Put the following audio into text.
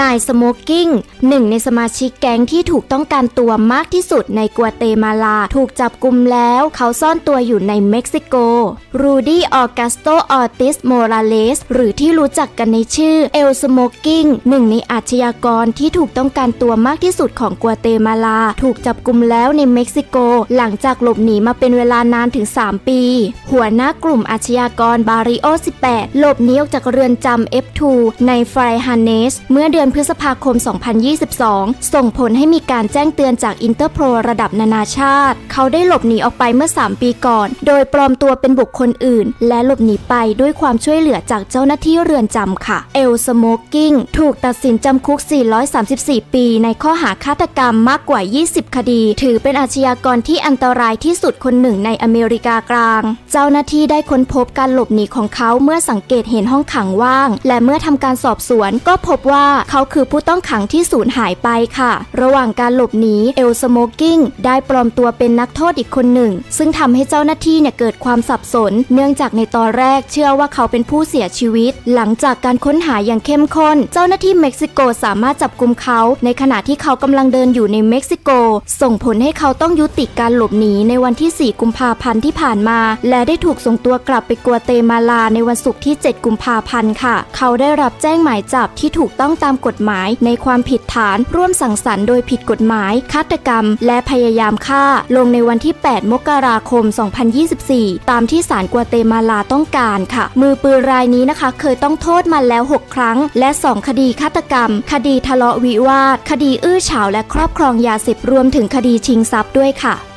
นายสโมกกิ้งหนึ่งในสมาชิกแก๊งที่ถูกต้องการตัวมากที่สุดในกัวเตมาลา ถูกจับกุมแล้วเขาซ่อนตัวอยู่ในเม็กซิโก รูดี้ออกัสโตออติสโมราเลสหรือที่รู้จักกันในชื่อเอลสโมกกิ้งหนึ่งในอาชญากรที่ถูกต้องการตัวมากที่สุดของกัวเตมาลา ถูกจับกุมแล้วในเม็กซิโก หลังจากหลบหนีมาเป็นเวลานานถึง 3 ปี หัวหน้ากลุ่มอาชญากรบาริโอ 18 หลบหนีออกจากเรือนจำ F2 ในไฟฮานเนสเมื่อดือนพฤษภาคม 2022 ส่งผลให้มีการแจ้งเตือนจากอินเตอร์โพลระดับนานาชาติ เขาได้หลบหนีออกไปเมื่อ 3 ปีก่อน โดยปลอมตัวเป็นบุคคลอื่น และหลบหนีไปด้วยความช่วยเหลือจากเจ้าหน้าที่เรือนจำค่ะ เอลสโมกกิ้งถูกตัดสินจำคุก 434 ปี ในข้อหาฆาตกรรมมากกว่า 20 คดี ถือเป็นอาชญากรที่อันตรายที่สุดคนหนึ่งในอเมริกากลาง เจ้าหน้าที่ได้ค้นพบการหลบหนีของเขาเมื่อสังเกตเห็นห้องขังว่าง และเมื่อทำการสอบสวนก็พบว่าเขาคือผู้ต้องขังที่สูญหายไปค่ะ ระหว่างการหลบหนีเอลสโมกิ้งได้ปลอมตัวเป็นนักโทษอีกคนหนึ่ง ซึ่งทำให้เจ้าหน้าที่เนี่ยเกิดความสับสน เนื่องจากในตอนแรกเชื่อว่าเขาเป็นผู้เสียชีวิต หลังจากการค้นหาอย่างเข้มข้น เจ้าหน้าที่เม็กซิโกสามารถจับกุมเขา ในขณะที่เขากำลังเดินอยู่ในเม็กซิโก ส่งผลให้เขาต้องยุติการหลบหนีในวันที่ 4 กุมภาพันธ์ที่ผ่านมา และได้ถูกส่งตัวกลับไปกัวเตมาลาในวันศุกร์ที่ 7 กุมภาพันธ์ค่ะ เขาได้รับแจ้งหมายจับที่ถูกต้องตามามกฎหมายในความผิดฐานร่วมสังสรรค์โดยผิดกฎหมายฆาตกรรม และพยายามฆ่า ลงในวันที่ 8 มกราคม 2024 ตามที่ศาลกัวเตมาลาต้องการค่ะ มือปืนรายนี้นะคะ เคยต้องโทษมาแล้ว 6 ครั้ง และ 2 คดีฆาตกรรม คดีทะเลาะวิวาท คดีอื้อฉาวและครอบครองยาเสพรวมถึงคดีชิงทรัพย์ด้วยค่ะ